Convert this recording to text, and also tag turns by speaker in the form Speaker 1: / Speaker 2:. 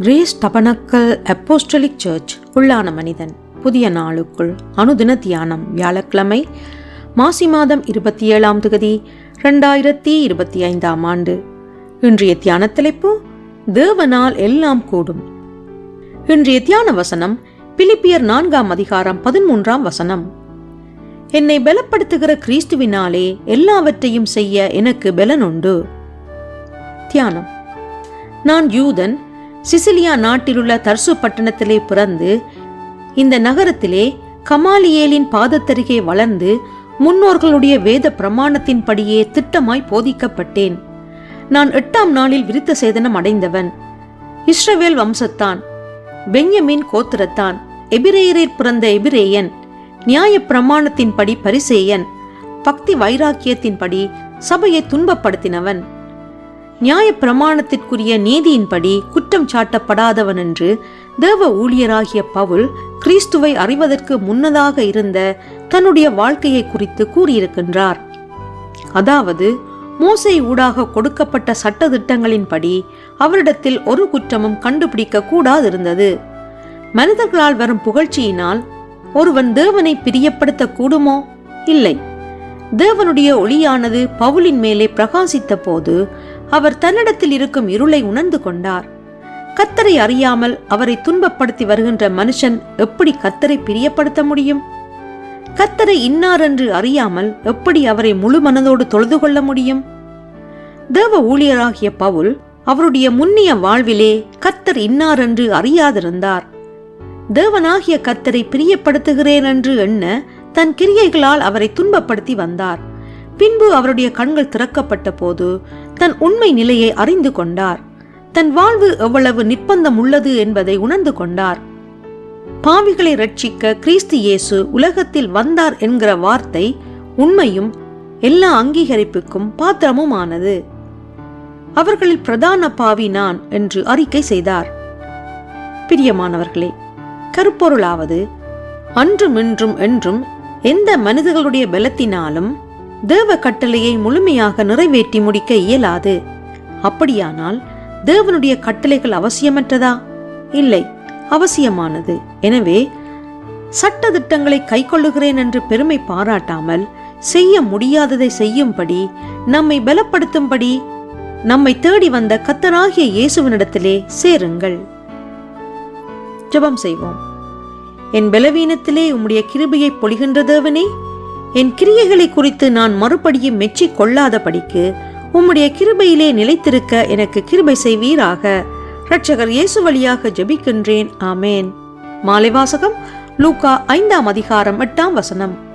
Speaker 1: Grace tabernacle apostolic search உள்ளான மனிதன். புதிய நாளுக்குள் அனுதின தியானம் வியாழக்கிழமை மாசி மாதம் இருபத்தி ஏழாம் தொகுதி ரெண்டாயிரத்தி இருபத்தி ஐந்தாம் ஆண்டு. இன்றைய தியான தலைப்பு தேவனால் எல்லாம் கூடும். இன்றைய தியான வசனம் பிலிப்பியர் நான்காம் அதிகாரம் பதிமூன்றாம் வசனம். என்னை பலப்படுத்துகிற கிறிஸ்துவினாலே எல்லாவற்றையும் செய்ய எனக்கு பலன் உண்டு தியானம். நான் யூதன் சிசிலியா நாட்டிலுள்ள தர்சு பட்டணத்திலே பிறந்து இந்த நகரத்திலே கமாலியேலின் பாதத்தருகே வளர்ந்து முன்னோர்களுடைய வேத பிரமாணத்தின்படியே திட்டமாய் போதிக்கப்பட்டேன். நான் எட்டாம் நாளில் விருத்த சேதனம் அடைந்தவன். இஸ்ரவேல் வம்சத்தான். பெஞ்சமின் கோத்திரத்தான். எபிரேயரில் பிறந்த எபிரேயன். நியாய பிரமாணத்தின்படி பரிசேயன். பக்தி வைராக்கியத்தின்படி சபையை துன்பப்படுத்தினவன். நியாய பிரமாணத்திற்குரிய நீதியின்படி குற்றம் சாட்டப்படாதவன் என்று தேவ ஊழியராகிய பவுல் கிறிஸ்துவை அறிவதற்கு முன்னதாக இருந்த தன்னுடைய வாழ்க்கையை குறித்து கூறியிருக்கின்றார். அதாவது மோசை ஊடாக கொடுக்கப்பட்ட சட்ட திட்டங்களின்படி அவரிடத்தில் ஒரு குற்றமும் கண்டுபிடிக்க கூடாதிருந்தது. மனிதர்களால் வரும் புகழ்ச்சியினால் ஒருவன் தேவனை பிரியப்படுத்த கூடுமோ? இல்லை. தேவனுடைய ஒளியானது பவுலின் மேலே பிரகாசித்த போது அவர் தன்னிடத்தில் இருக்கும் இருளை உணர்ந்து கொண்டார். கத்தரை அறியாமல் அவரை துன்பப்படுத்தி வருகின்ற மனுஷன் எப்படி கத்தரை பிரியப்படுத்த முடியும்? கத்தரை இன்னார் என்று அறியாமல் எப்படி அவரை முழு மனதோடு தொழுது கொள்ள முடியும்? தேவ ஊழியராகிய பவுல் அவருடைய முன்னிய வாழ்விலே கத்தர் இன்னார் என்று அறியாதிருந்தார். தேவனாகிய கத்தரை பிரியப்படுத்துகிறேன் என்று எண்ண தன் கிரியைகளால் அவரை துன்பப்படுத்தி வந்தார். பின்பு அவருடைய கண்கள் திறக்கப்பட்ட போது தன் உண்மை நிலையை அறிந்து கொண்டார். தன் வாழ்வு எவ்வளவு நிர்பந்தம் உள்ளது என்பதை உணர்ந்து கொண்டார். பாவிகளை ரட்சிக்க கிறிஸ்து இயேசு உலகத்தில் வந்தார் என்கிற வார்த்தை உண்மையும் எல்லா அங்கீகரிப்புக்கும் பாத்திரமும் ஆனது அவர்களில் பிரதான பாவி நான் என்று அறிக்கை செய்தார். பிரியமானவர்களே கருப்பொருளாவது அன்றும் இன்றும் என்றும் எந்த மனிதர்களுடைய பலத்தினாலும் தேவ கட்டளையை முழுமையாக நிறைவேற்றி முடிக்க இயலாது. அப்படியானால் தேவனுடைய கட்டளைகள் அவசியமற்றதா? இல்லை அவசியமானது. எனவே சட்ட திட்டங்களை கைக்கொள்ளுகிறேன் என்று பெருமை பாராட்டாமல் செய்ய முடியாததை செய்யும்படி நம்மை பலப்படுத்தும்படி நம்மை தேடி வந்த கத்தராகிய இயேசுவினிடத்திலே சேருங்கள். ஜபம் செய்வோம். என் பலவீனத்திலே உம்முடைய கிருபையை பொழிகின்ற தேவனே என் கிரியைகளை குறித்து நான் மறுபடியும் மெச்சிக் கொள்ளாதபடிக்கு உம்முடைய கிருபையிலே நிலைத்திருக்க எனக்கு கிருபை செய்வீராக. இரட்சகர் இயேசு வழியாக ஜெபிக்கின்றேன். ஆமேன். மாலை வாசகம் லூகா ஐந்தாம் அதிகாரம் எட்டாம் வசனம்.